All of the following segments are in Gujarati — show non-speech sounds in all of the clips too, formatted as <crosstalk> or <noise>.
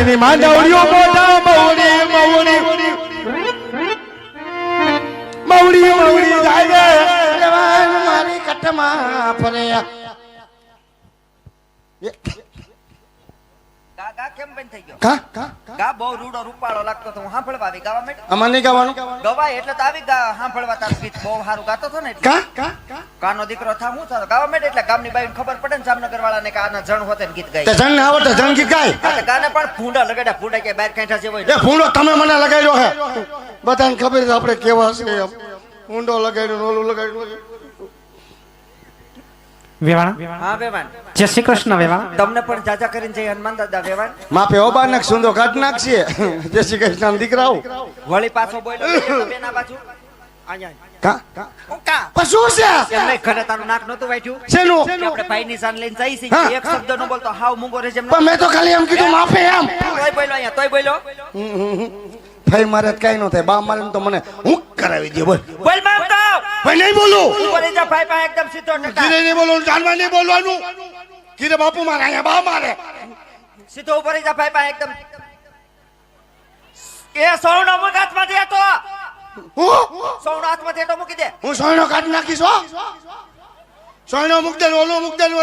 એની માંડવડીઓ મોટા મવડી મવડી મવડી મવડી જાય જવાન મારી કટમાં ફરે કેમ બંધ થઈ ગયો? કા? કા? ગા બહુ રૂડો રૂપાળો લાગતો તો હું સાંભળવા આવી ગાવા માંડી? અમાર નહીં ગાવાનું? ગવાય એટલે તો આવી ગા સાંભળવા તાર ગીત બહુ સારું ગાતો હતો ને કા? કા? કા? કાનો દીકરો થા હું થા? ગાવા માંડે એટલે ગામની બાઈને ખબર પડે ને જામનગર વાળાને કે આના જણ હોતે ને ગીત તે ગાય. જણ ને આવડે જણ ગીત ગાય. તો ગાને પણ ફૂંડા લગાડ્યા. ફૂંડા કે બહાર કાંઠા જેવો એ ફૂંડો તમે મને લગાડ્યો હે. બધાને ખબર છે આપણે કેવા છે ફૂંડો લગાડ્યો ઓલું લગાડ્યું વેવાણા? હા વેવાન જય શ્રી કૃષ્ણ વેવાણા. તમને પણ જાજા કરીને જય હનુમાન દાદા વેવાન માપે ઓબા નાખ સુંદો કાઢ નાખશે. જય શ્રી કૃષ્ણ દીકરાઓ. વળી પાછો બોલ્યો બેના બાજુ. અહીંયા કા? કા હું કા? પશુ છે? એમ નહીં ઘરે તારું નાક નહોતું વાટ્યું શેનું? કે આપણે ભાઈની જાન લઈને જઈ એક શબ્દ નો બોલતો હાવ મૂંગો રે જેમ પણ મેં તો ખાલી એમ કીધું માપે એમ. તોય બોલ્યો અહીંયા ભાઈ મારે કઈ ન થાય બા મારે તો મને હું કરાવી દે બોલ. બોલ ભાઈ નહીં બોલું. ઉપર જા ભાઈ ભાઈ એકદમ સીધો ટકા કીરે નહીં બોલવાનું જાનવા નહીં બોલવાનું. કીરે બાપુ મારે અહીંયા બા મારે. સીધો ઉપર જા ભાઈ ભાઈ એકદમ એ સૌનો મુખમાં દે તો હું? સૌનો હાથમાં દે તો મૂકી દે. હું સોયનો કાઢી નાખીશ હો. સોયનો મૂક દે ઓલો મૂક દે ને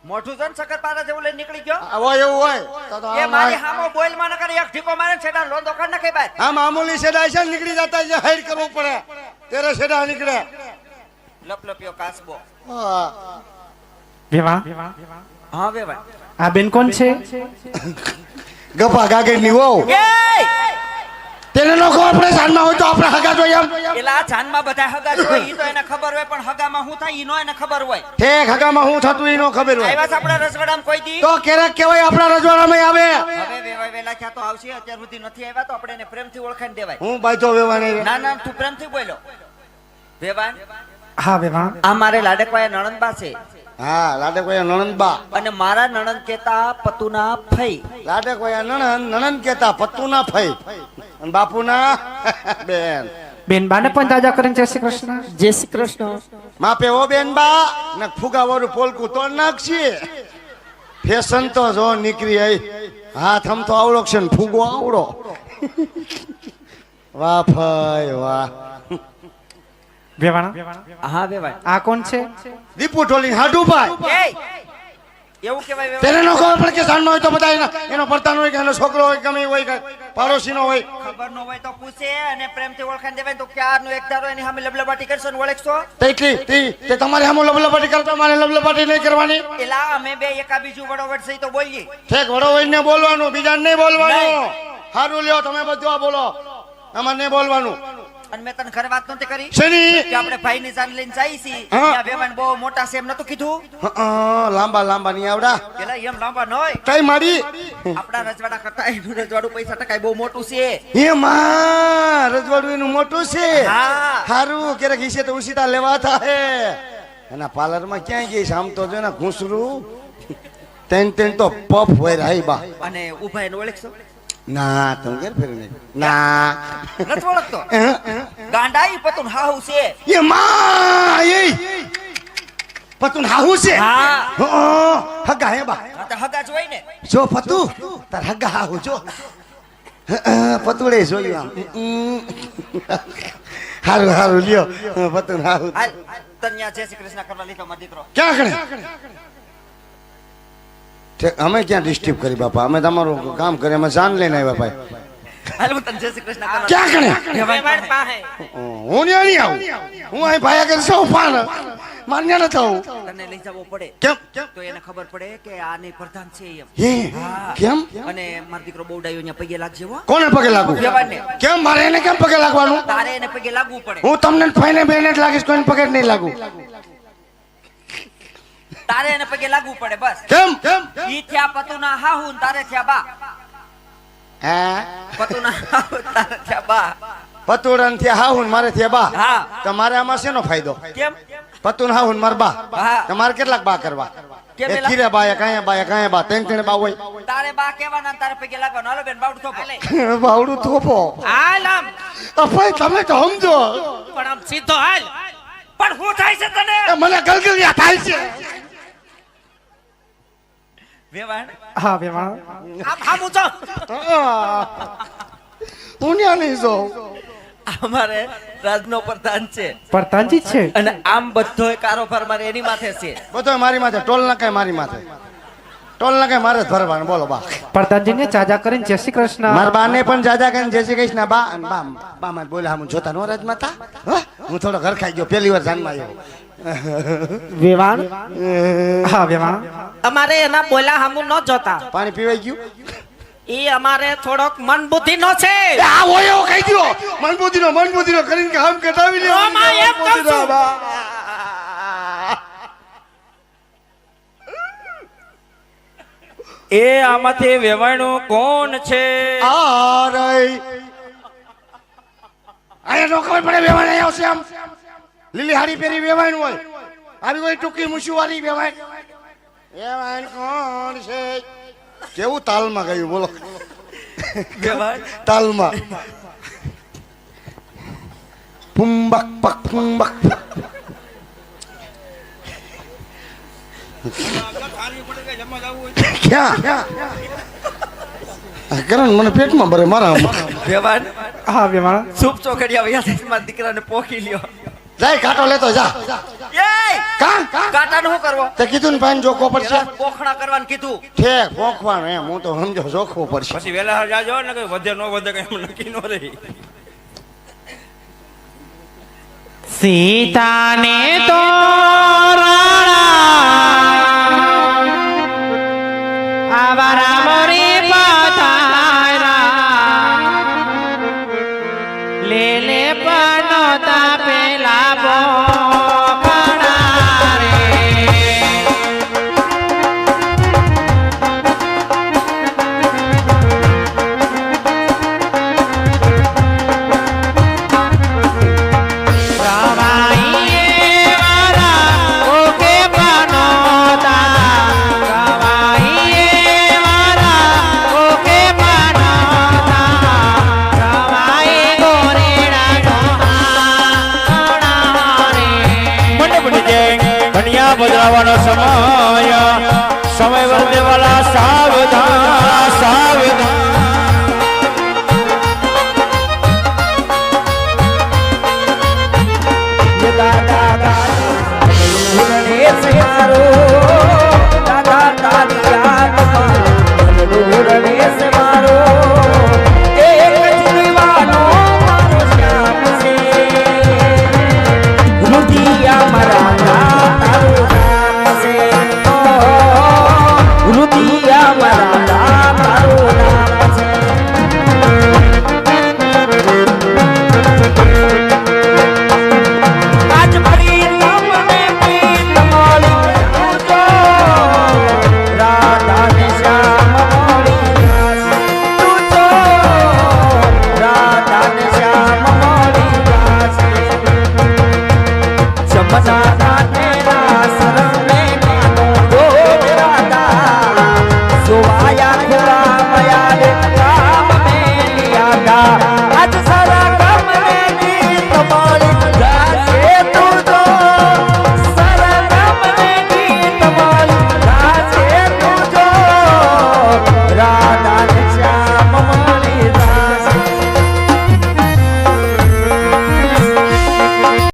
વળી મોઢું જન શક્કરપારા જેવું લઈને નીકળી ગયો? આ હોય એવું હોય. તો તો એ મારી હામો બોલમાં નકર એક ઠીકો મારે ને છેડા લોંદો કાઢ નાખે ભાઈ આ મામૂલી સેડા છે નીકળી જતા જે હાઈડ કરવું પડે. તેરે સેડા નીકળે. લપલપ્યો કાસબો. વેવા? હા વેવા ભાઈ આ બેન કોણ છે? ગપા ગાગે ની વહુ. એ! તેને લોકો આપણે જાનમાં હોય તો આપણે હગા જોઈએ એમ. એલા આ જાનમાં બધા હગા જોઈએ ઈ તો એને ખબર હોય પણ હગામાં હું થાય ઈ નો એને ખબર હોય. ઠેક હગામાં હું થતું નો ખબર હોય. આવ્યા છે આપણા રજવાડામાં કોઈ દી? તો ક્યારેક કેવાય આપણા રજવાડામાં આવે. હવે વેવાય વેલા ક્યાં તો આવશે અત્યાર સુધી નથી આવ્યા તો આપણે એને પ્રેમથી ઓળખાણ દેવાય. હું બાજો વેવાને ના ના તું પ્રેમથી બોલો. વેવાન હા વેવાન આ મારે લાડકવાયા નણંદબા છે. હા લાડક નણંદ નણંદબા અને મારા નણંદ કેતા પતુના ફઈ. લાડે કોઈ નણંદ નણંદ કેતા પતુના ફઈ. અને બાપુના <laughs> બેન. બેન બા ને પણ દાદા કરીને જય શ્રી કૃષ્ણ. જય શ્રી કૃષ્ણ. માપે ઓ બેન બા ને ફુગા વાળું પોલકું તો નાખશે. ફેશન તો જો નીકળી આવી હાથ આમ તો આવડો છે ને ફુગો આવડો. <laughs> વાહ ફાય વાહ. વેવાણા? હા વેવાય. આ કોણ છે? દીપુ ઢોલી હાડુભાઈ એવું કેવાય તેને નો ખબર પડે કે સાંજનો હોય તો બધા એના એનો પડતાનો હોય કે એનો છોકરો હોય ગમે હોય કે પાડોશીનો હોય. ખબર ન હોય તો પૂછે અને પ્રેમથી ઓળખાણ દેવાય તો ક્યારનો એક ધારો એની સામે લબલબાટી કરશો ને ઓળખશો? તેટલી તી તે તમારે આમ લબલબાટી કરતા મારે લબલબાટી નહીં કરવાની. એલા અમે બે એકા બીજું વડોવડ સહી તો બોલીએ. ઠેક વડો હોય બોલવાનું બીજાને નહીં બોલવાનું. સારું લ્યો તમે બધું આ બોલો. અમારે નહીં બોલવાનું. અને મેં તને ઘરે વાત નહોતી કરી? શેની? કે આપણે ભાઈની જાન લઈને ત્યાં વેવાણ બહુ મોટા છે એમ નતું કીધું? લાંબા લાંબા નહીં આવડા. પેલા એમ લાંબા ન હોય કઈ મારી? આપણા રજવાડા કરતા એનું રજવાડું પૈસા ટકાય બહુ મોટું છે. એ માં રજવાડું એનું મોટું છે. હા. હારું ક્યારેક ઈસે તો ઉસીતા લેવાતા હે એના પાર્લરમાં ક્યાંય ગઈ છે? આમ તો જો ને ઘૂસરું તેન તેન તો પફ હોય રાઈ બા. અને ઊભા એને ઓળખશો? ના તમે ઘેર ફેર નહીં ના. નથી ઓળખતો. <laughs> ગાંડાઈ પતુન હાહુ છે. એ માં એ. પતુન હાહુ છે? હા. હં, હગા હે બા. હગા જોઈ ને. જો પતુ તાર હગા હાહુ જો. પતુડે જોયું આમ. હારું હારું લ્યો. પતુન હાહુ. તન્યા જય શ્રી કૃષ્ણ કરવા લીધો મારો દીકરો. ક્યાં કણે અમે ક્યાં ડિસ્ટર્બ કરી બાપા? અમે તમારું કામ કરી અમે જાન લઈને આવ્યા ભાઈ. હું તને જય શ્રી કૃષ્ણ કરવા ક્યાં કણે હું ન્યા નહીં આવું. હું અહીં ભાઈ આગળ સૌ ફાન. માન્ય ન થવું તને લઈ જવો પડે. કેમ? કેમ તો એને ખબર પડે કે આની પ્રધાન છે એમ. હે? કેમ? અને મારો દીકરો બહુ ડાયો અહીંયા પગે લાગજે હો. કોને પગે લાગુ? કેમ? મારે એને કેમ પગે લાગવાનું? તારે એને પગે લાગવું પડે. હું તમને ફાઈને બેને જ લાગીશ કોઈને પગે નહીં લાગુ. તારે એને પગે લાગવું પડે બસ. કેમ? કેમ ઈ થયા પતુના હાહુ તારે થયા બા. હે? પતુના હાહુ તારે થયા બા. પતુડનથી હાહુન મારે થી બા. તમારે આમાં શેનો ફાયદો? કેમ? પતુન હાહુન માર બા. હા. તમારે કેટલાક બા કરવા? એ? ખીરે બાયા કાયા બાયા કાયા બા. તેન તેન બા હોય. તારે બા કેવાના તારે પગે લાગવાનો. હાલો બેન બાવડું થોપો. <laughs> બાવડું થોપો. હાલ આમ. અફાય તમે તો સમજો. પણ આમ સીધો હાલ. પણ હું થાય છે તને? મને ગલગલિયા થાય છે. વેવાણ હા વેવાણ આમ આમ ઊંચો. <laughs> હું નહીં જાઉં. અમારે રાજનો પ્રધાન છે. પ્રધાનજી છે? અને આમ બધોય કારોબાર મારે એની માથે છે. બધો મારી માથે. ટોલ નાખાય મારી માથે. ટોલ નાખાય મારે જ ભરવાનું. બોલો બા. પ્રધાનજીને ચાજા કરીને જય શ્રી કૃષ્ણ. મારા બાને પણ જાજા કરીને જય શ્રી કૃષ્ણ. બા અને બા બા માં બોલ્યા હું જોતા નો રાજ માતા હું થોડો ઘર ખાઈ ગયો પહેલી વાર જાનમાં આવ્યો. <laughs> વેવાણ? હા વેવાણ. અમારે એના બોલા હામું ન જોતા. પાણી પીવાઈ ગયું? એ અમારે થોડોક મન બુદ્ધિ નો છે આ મન બુદ્ધિ નો મન મનબુદ્ધિનો મનબુદ્ધિનો કરીને કામ કટાવી લે. તો માં એમ કહું છું. એ આમાંથી વેવાણું કોણ છે? આ રઈ અહીંયા નો ખબર પડે વેવાણ અહીંયા આવશે આમ. લીલી હારી પહેરી વેવાણ હોય. આવી કોઈ ટૂંકી મૂછું વાળી વેવાણ. વેવાણ કોણ છે? કેવું તાલમાં ગયું બોલો. તાલમાં. પુંબક પક પુંબક. ક્યાં? આ કરણ મને પેટમાં ભરે મારા વેવાણ? હા વેવાણ. સૂપ ચોકડિયા વયા છે મારા દીકરાને પોકી લ્યો. જાય કાંટો લેતો જા. કા? કાટાનું શું કરવો? તે કીધું ને પાણી જોખવો પડશે. પોખણા કરવાનું કીધું. ઠેક પોખવાનું એમ હું તો સમજો જોખવો પડશે. પછી વેલા જાજો ને કઈ વધે નો વધે કઈ એમ નક્કી ન રહી. સીતાને તો